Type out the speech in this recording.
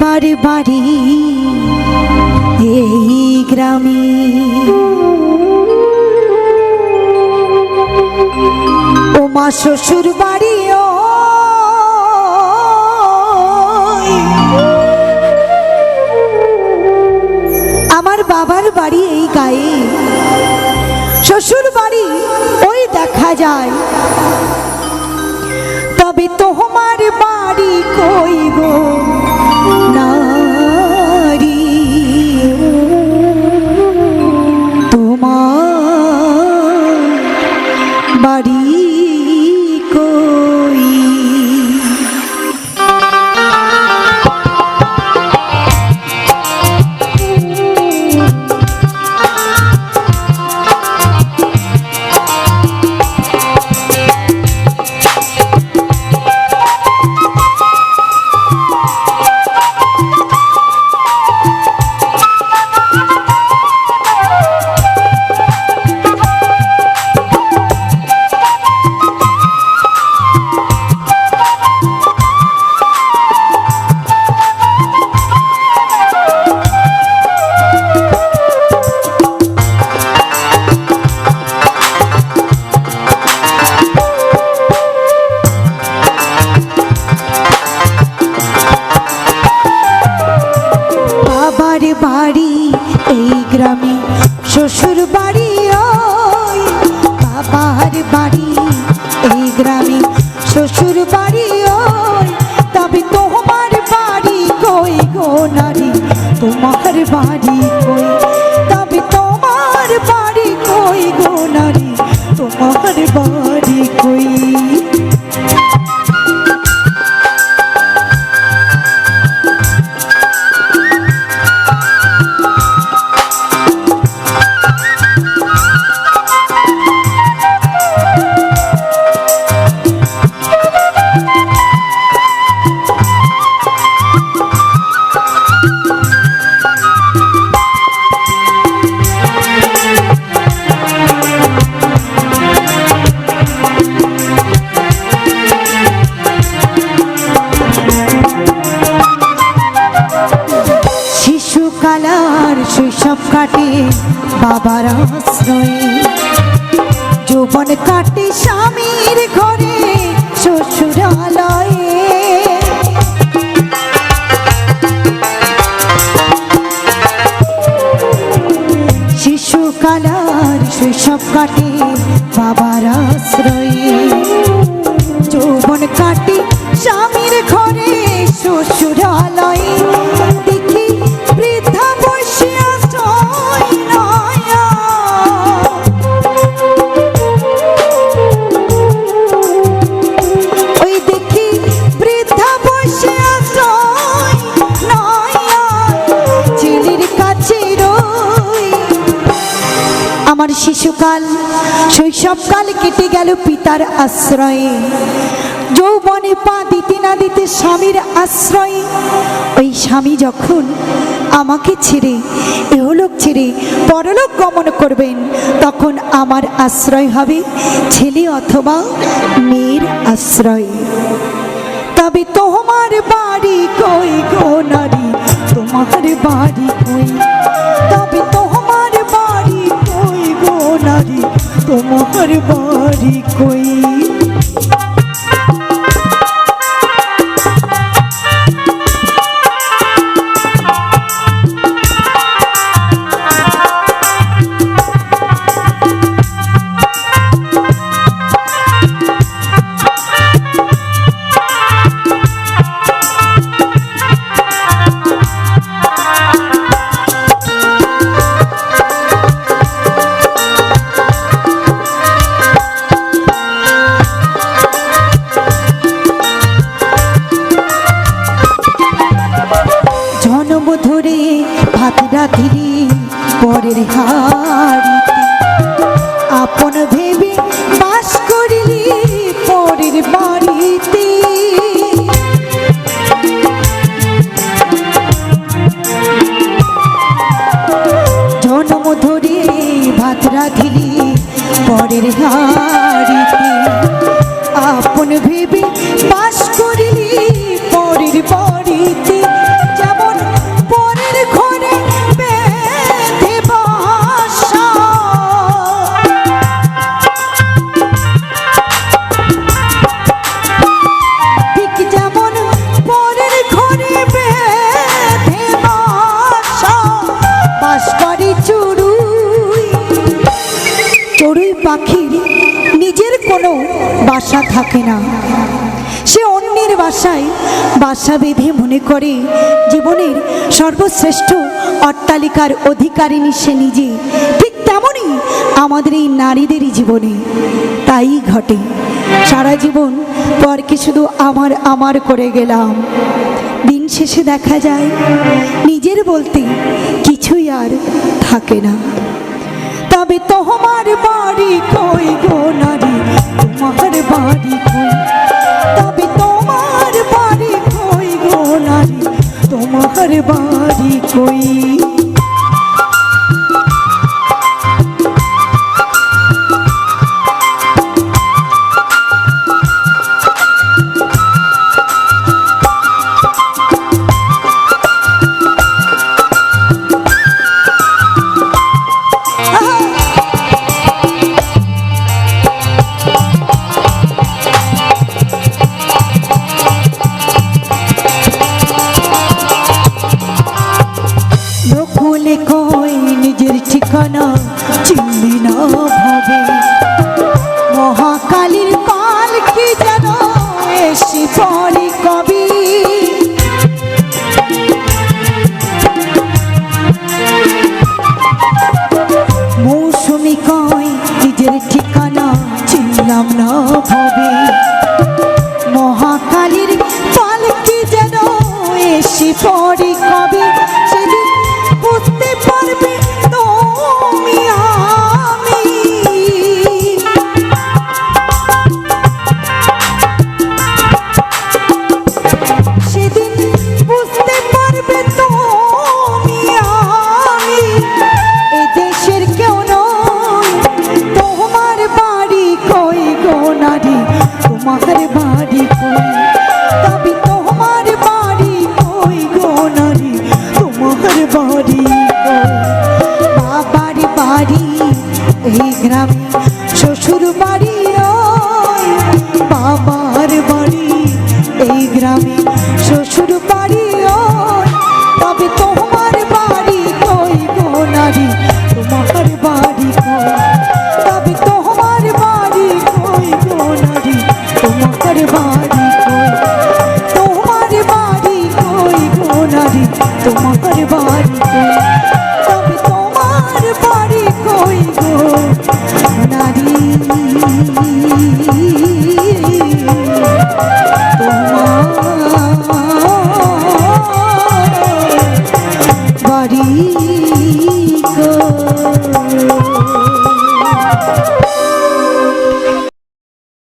বাবার বাড়ি এই গ্রামে। ও মা শ্বশুর বাড়ি আমার বাবার বাড়ি এই গায়ে। শ্বশুর বাড়ি ওই দেখা যায়। তবে তোমার বাড়ি কই গ্রামে শ্বশুর বাড়ি বাবার শিশুকাল, শৈশবকাল কেটে গেল পিতার আশ্রয়ে। যৌবনে পা দিতে না দিতে স্বামীর আশ্রয়ে। ওই স্বামী যখন আমাকে ছেড়ে, এহলোক ছেড়ে পরলোক গমন করবেন, তখন আমার আশ্রয় হবে ছেলে অথবা মেয়ের আশ্রয়। তবে তোমার বাড়ি কই গো নারী? তোমার বাড়ি কই? তবে তোমার বাড়ি কই? আপন ভেবে বাস পরের বাড়িতে। জনম ধরে ভাত পরের হাড়িতে বাসা থাকে না। সে অন্যের বাসায় বাসা বেঁধে মনে করে, জীবনের সর্বশ্রেষ্ঠ অট্টালিকার অধিকারিণী সে নিজে। ঠিক তেমনই আমাদের এই নারীদেরই জীবনে তাই ঘটে। সারা জীবন পরকে শুধু আমার আমার করে গেলাম। দিন শেষে দেখা যায়, নিজের বলতে কিছুই আর থাকে না। তবে তোমার বাড়ি কই গো নারী? তোমার বাড়ি কই? তবে তোমার বাড়ি কই গো নারী? তোমার বাড়ি কই? নিজের চিনবি না